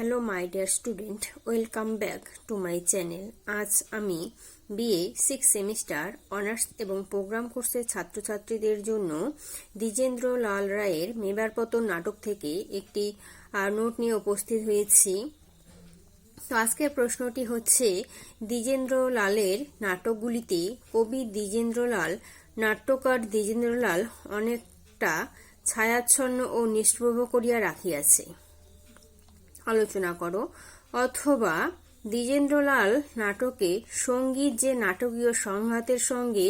Hello my dear student welcome back to my channel আজ আমি BA six semester honours এবং programme কোর্সের ছাত্রছাত্রীদের জন্য দ্বিজেন্দ্র লাল রায়ের মেবার পতন নাটক থেকে একটি নোট নিয়ে উপস্থিত হয়েছি। তো আজকের প্রশ্নটি হচ্ছে, দ্বিজেন্দ্র লালের নাটকগুলিতে কবি দ্বিজেন্দ্র লাল, নাট্যকার দ্বিজেন্দ্র লাল অনেকটা ছায়াচ্ছন্ন ও নিষ্প্রভ করিয়া রাখিয়াছে। আলোচনা করো। অথবা দ্বিজেন্দ্রলাল নাটকে সংগীত যে নাটকীয় সংঘাতের সঙ্গে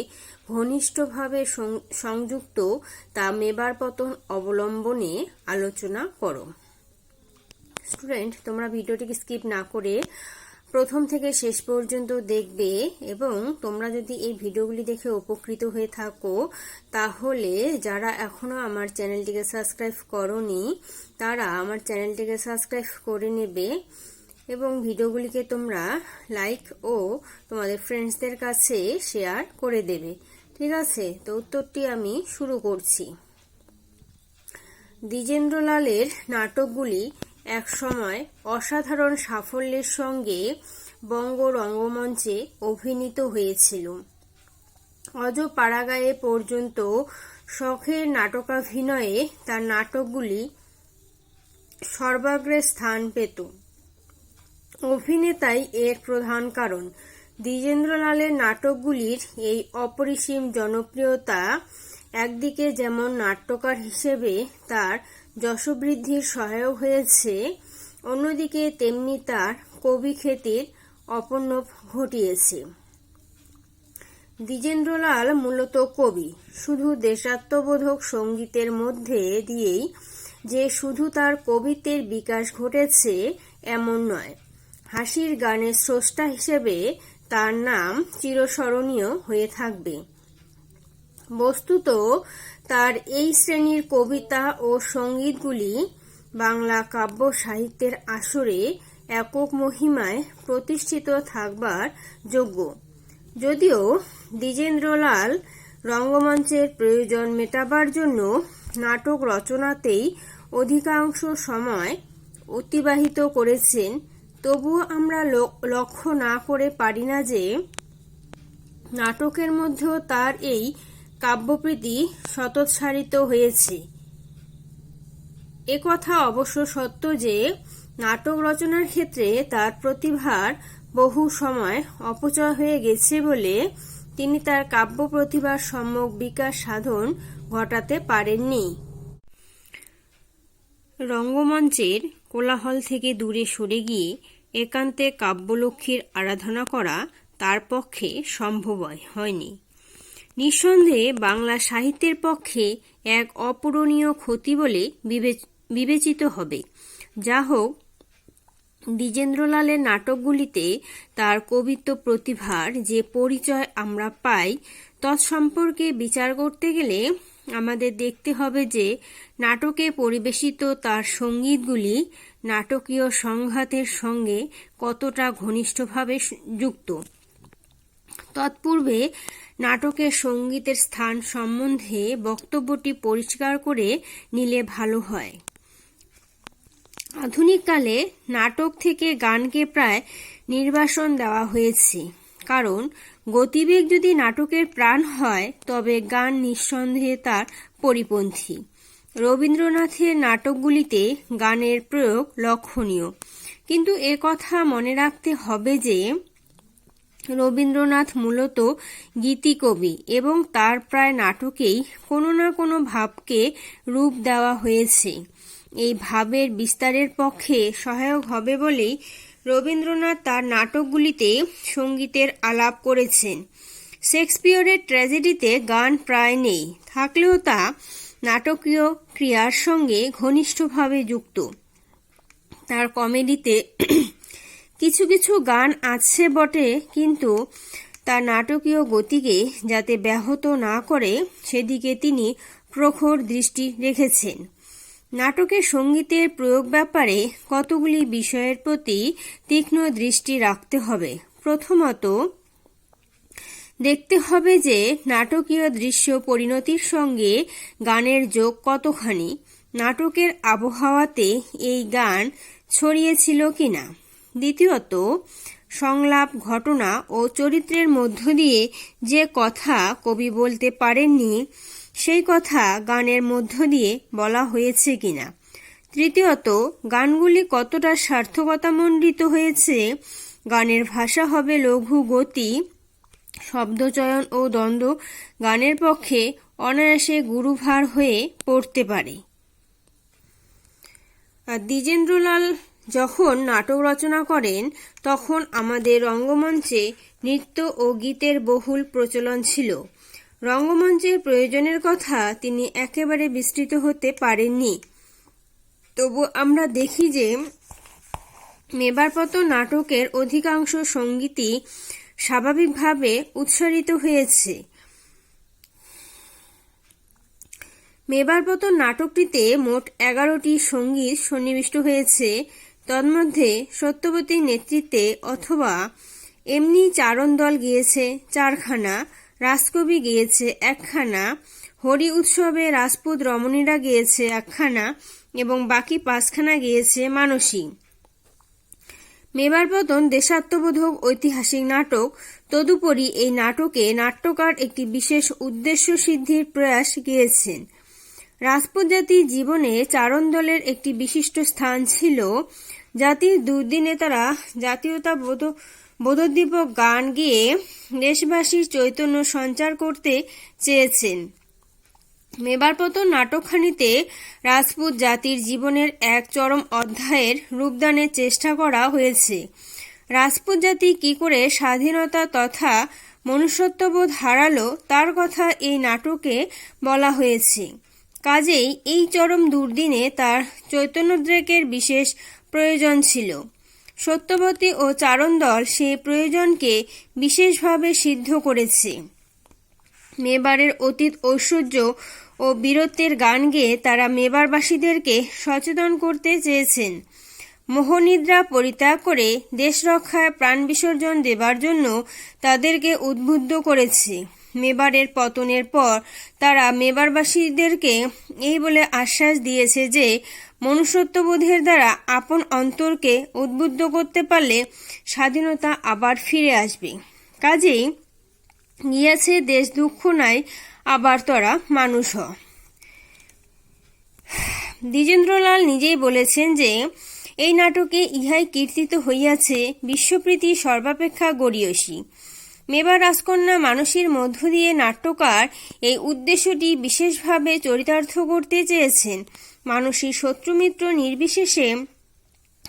ঘনিষ্ঠভাবে সংযুক্ত, তা মেবার পতন অবলম্বনে আলোচনা করো। স্টুডেন্ট তোমরা ভিডিওটিকে স্কিপ না করে প্রথম থেকে শেষ পর্যন্ত দেখবে এবং তোমরা যদি এই ভিডিওগুলি দেখে উপকৃত হয়ে থাকো, তাহলে যারা এখনও আমার চ্যানেলটিকে সাবস্ক্রাইব করনি, তারা আমার চ্যানেলটিকে সাবস্ক্রাইব করে নেবে এবং ভিডিওগুলিকে তোমরা লাইক ও তোমাদের ফ্রেন্ডসদের কাছে শেয়ার করে দেবে। ঠিক আছে? তো উত্তরটি আমি শুরু করছি। দ্বিজেন্দ্রলালের নাটকগুলি একসময় অসাধারণ সাফল্যের সঙ্গে বঙ্গ রঙ্গমঞ্চে অভিনীত হয়েছিল। অজ পাড়াগায়ে পর্যন্ত শখের নাটকাভিনয়ে তার নাটকগুলি সর্বাগ্রে স্থান পেত। অভিনেতাই এর প্রধান কারণ। দ্বিজেন্দ্রলালের নাটকগুলির এই অপরিসীম জনপ্রিয়তা একদিকে যেমন নাট্যকার হিসেবে তার যশবৃদ্ধির সহায়ক হয়েছে। অন্যদিকে তেমনি তার কবি খ্যাতির অপর্ণব ঘটিয়েছে। দ্বিজেন্দ্রলাল মূলত কবি। শুধু দেশাত্মবোধক সঙ্গীতের মধ্যে দিয়েই যে শুধু তার কবিত্বের বিকাশ ঘটেছে, এমন নয়। হাসির গানের স্রষ্টা হিসেবে তার নাম চিরস্মরণীয় হয়ে থাকবে। বস্তুত তার এই শ্রেণির কবিতা ও সঙ্গীতগুলি বাংলা কাব্য সাহিত্যের আসরে একক মহিমায় প্রতিষ্ঠিত থাকবার যোগ্য। যদিও দ্বিজেন্দ্রলাল রঙ্গমঞ্চের প্রয়োজন মেটাবার জন্য নাটক রচনাতেই অধিকাংশ সময় অতিবাহিত করেছেন, তবুও আমরা লক্ষ্য না করে পারি না যে নাটকের মধ্যেও তার এই কাব্যপ্রীতি শতৎসারিত হয়েছে। একথা অবশ্য সত্য যে, নাটক রচনার ক্ষেত্রে তার প্রতিভার বহু সময় অপচয় হয়ে গেছে বলে তিনি তার কাব্য প্রতিভার সম্যক বিকাশ সাধন ঘটাতে পারেননি। রঙ্গমঞ্চের কোলাহল থেকে দূরে সরে গিয়ে একান্তে কাব্যলক্ষ্মীর আরাধনা করা তার পক্ষে সম্ভব হয়নি। নিঃসন্দেহে বাংলা সাহিত্যের পক্ষে এক অপূরণীয় ক্ষতি বলে বিবেচিত হবে। যা হোক, দ্বিজেন্দ্রলালের নাটকগুলিতে তার কবিত্ব প্রতিভার যে পরিচয় আমরা পাই, তৎসম্পর্কে বিচার করতে গেলে আমাদের দেখতে হবে যে নাটকে পরিবেশিত তার সঙ্গীতগুলি নাটকীয় সংঘাতের সঙ্গে কতটা ঘনিষ্ঠভাবে যুক্ত। তৎপূর্বে নাটকের সঙ্গীতের স্থান সম্বন্ধে বক্তব্যটি পরিষ্কার করে নিলে ভালো হয়। আধুনিককালে নাটক থেকে গানকে প্রায় নির্বাসন দেওয়া হয়েছে। কারণ, গতিবেগ যদি নাটকের প্রাণ হয়, তবে গান নিঃসন্দেহে তার পরিপন্থী। রবীন্দ্রনাথের নাটকগুলিতে গানের প্রয়োগ লক্ষণীয়। কিন্তু এ কথা মনে রাখতে হবে যে রবীন্দ্রনাথ মূলত গীতিকবি এবং তার প্রায় নাটকেই কোনো না কোনো ভাবকে রূপ দেওয়া হয়েছে। এই ভাবের বিস্তারের পক্ষে সহায়ক হবে বলেই রবীন্দ্রনাথ তার নাটকগুলিতে সঙ্গীতের আলাপ করেছেন। শেক্সপিয়রের ট্র্যাজেডিতে গান প্রায় নেই, থাকলেও তা নাটকীয় ক্রিয়ার সঙ্গে ঘনিষ্ঠভাবে যুক্ত। তার কমেডিতে কিছু কিছু গান আছে বটে, কিন্তু তার নাটকীয় গতিকে যাতে ব্যাহত না করে, সেদিকে তিনি প্রখর দৃষ্টি রেখেছেন। নাটকের সঙ্গীতের প্রয়োগ ব্যাপারে কতগুলি বিষয়ের প্রতি তীক্ষ্ণ দৃষ্টি রাখতে হবে। প্রথমত, দেখতে হবে যে নাটকীয় দৃশ্য পরিণতির সঙ্গে গানের যোগ কতখানি। নাটকের আবহাওয়াতে এই গান ছড়িয়েছিল কিনা। দ্বিতীয়ত, সংলাপ, ঘটনা ও চরিত্রের মধ্য দিয়ে যে কথা কবি বলতে পারেননি, সেই কথা গানের মধ্য দিয়ে বলা হয়েছে কিনা। তৃতীয়ত, গানগুলি কতটা সার্থকতামণ্ডিত হয়েছে, গানের ভাষা হবে লঘু গতি, শব্দচয়ন ও দ্বন্দ্ব গানের পক্ষে অনায়াসে গুরুভার হয়ে পড়তে পারে। দ্বিজেন্দ্রলাল যখন নাটক রচনা করেন, তখন আমাদের রঙ্গমঞ্চে নৃত্য ও গীতের বহুল প্রচলন ছিল। রঙ্গমঞ্চের প্রয়োজনের কথা তিনি একেবারে বিস্তৃত হতে পারেননি। তবু আমরা দেখি যে, মেবারপত নাটকের অধিকাংশ সঙ্গীতই স্বাভাবিকভাবে উৎসারিত হয়েছে। মেবারপত নাটকটিতে মোট এগারোটি সংগীত সন্নিবিষ্ট হয়েছে। তন্মধ্যে সত্যবতীর নেতৃত্বে অথবা এমনি চারণ দল গিয়েছে চারখানা, রাজকবি গিয়েছে একখানা, হরি উৎসবে রাজপুত রমণীরা গিয়েছে একখানা এবং বাকি পাঁচখানা গিয়েছে মানসী। মেবারপতন দেশাত্মবোধক ঐতিহাসিক নাটক, তদুপরি এই নাটকে নাট্যকার একটি বিশেষ উদ্দেশ্য সিদ্ধির প্রয়াস গিয়েছেন। রাজপুত জাতির জীবনে চারণ দলের একটি বিশিষ্ট স্থান ছিল জাতির দুর্দিনে তারা জাতীয়তা বোধ, বোধোদ্দীপক গান গিয়ে দেশবাসীর চৈতন্য সঞ্চার করতে চেয়েছেন। মেবারপতন নাটকখানিতে রাজপুত জাতির জীবনের এক চরম অধ্যায়ের রূপদানের চেষ্টা করা হয়েছে। রাজপুত জাতি কি করে স্বাধীনতা তথা মনুষ্যত্ববোধ হারালো তার কথা এই নাটকে বলা হয়েছে। কাজেই এই চরম দুর্দিনে তার চৈতন্যদ্রেকের বিশেষ প্রয়োজন ছিল। সত্যবতী ও চারণদল সেই প্রয়োজনকে বিশেষভাবে সিদ্ধ করেছে। মেবারের অতীত ঐশ্বর্য ও বীরত্বের গান গেয়ে তারা মেবারবাসীদেরকে সচেতন করতে চেয়েছেন। মোহনিদ্রা পরিত্যাগ করে দেশ রক্ষায় প্রাণ বিসর্জন দেবার জন্য তাদেরকে উদ্বুদ্ধ করেছে। মেবারের পতনের পর তারা মেবারবাসীদেরকে এই বলে আশ্বাস দিয়েছে যে, মনুষ্যত্ববোধের দ্বারা আপন অন্তরকে উদ্বুদ্ধ করতে পারলে স্বাধীনতা আবার ফিরে আসবে। কাজেই গিয়াছে দেশ দুঃখ নাই, আবার তোরা মানুষ হ। দ্বিজেন্দ্রলাল নিজেই বলেছেন যে, এই নাটকে ইহাই কীর্তিত হইয়াছে বিশ্বপ্রীতি সর্বাপেক্ষা গড়িয়সী। মেবার রাজকন্যা মানুষের মধ্য দিয়ে নাট্যকার এই উদ্দেশ্যটি বিশেষভাবে চরিতার্থ করতে চেয়েছেন। মানুষের শত্রুমিত্র নির্বিশেষে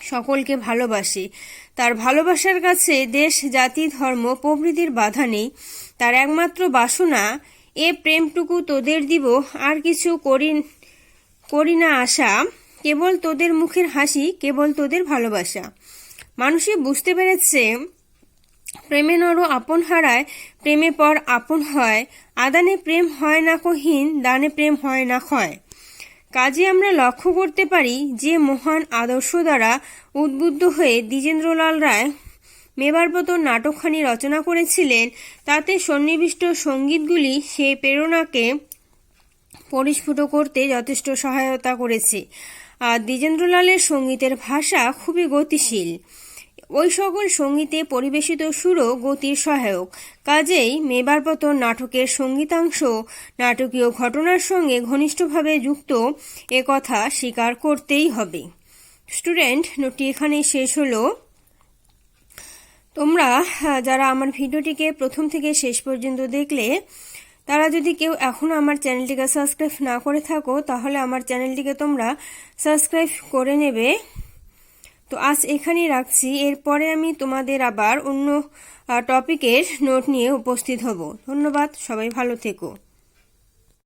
সকলকে ভালোবাসে। তার ভালোবাসার কাছে দেশ, জাতি, ধর্ম, প্রভৃতির বাধা নেই। তার একমাত্র বাসনা, এ প্রেমটুকু তোদের দিব, আর কিছু করি করি না আশা। কেবল তোদের মুখের হাসি, কেবল তোদের ভালোবাসা। মানুষে বুঝতে পেরেছে প্রেমে নর আপন হারায়, প্রেমে পর আপন হয়। আদানে প্রেম হয় না কহীন, দানে প্রেম হয় না ক্ষয়। কাজে আমরা লক্ষ্য করতে পারি যে মহান আদর্শ দ্বারা উদ্বুদ্ধ হয়ে দ্বিজেন্দ্রলাল রায় মেবারপতন নাটকখানি রচনা করেছিলেন। তাতে সন্নিবিষ্ট সঙ্গীতগুলি সেই প্রেরণাকে পরিস্ফুট করতে যথেষ্ট সহায়তা করেছে। আর দ্বিজেন্দ্রলালের সঙ্গীতের ভাষা খুবই গতিশীল। ওই সকল সঙ্গীতে পরিবেশিত সুরও গতির সহায়ক। কাজেই মেবার পতন নাটকের সঙ্গীতাংশ, নাটকীয় ঘটনার সঙ্গে ঘনিষ্ঠভাবে যুক্ত এ কথা স্বীকার করতেই হবে। স্টুডেন্ট, নোটটি এখানেই শেষ হলো। তোমরা যারা আমার ভিডিওটিকে প্রথম থেকে শেষ পর্যন্ত দেখলে, তারা যদি কেউ এখনও আমার চ্যানেলটিকে সাবস্ক্রাইব না করে থাকো, তাহলে আমার চ্যানেলটিকে তোমরা সাবস্ক্রাইব করে নেবে। তো আজ এখানেই রাখছি। এরপরে আমি তোমাদের আবার অন্য টপিকের নোট নিয়ে উপস্থিত হব। ধন্যবাদ, সবাই ভালো থেকো।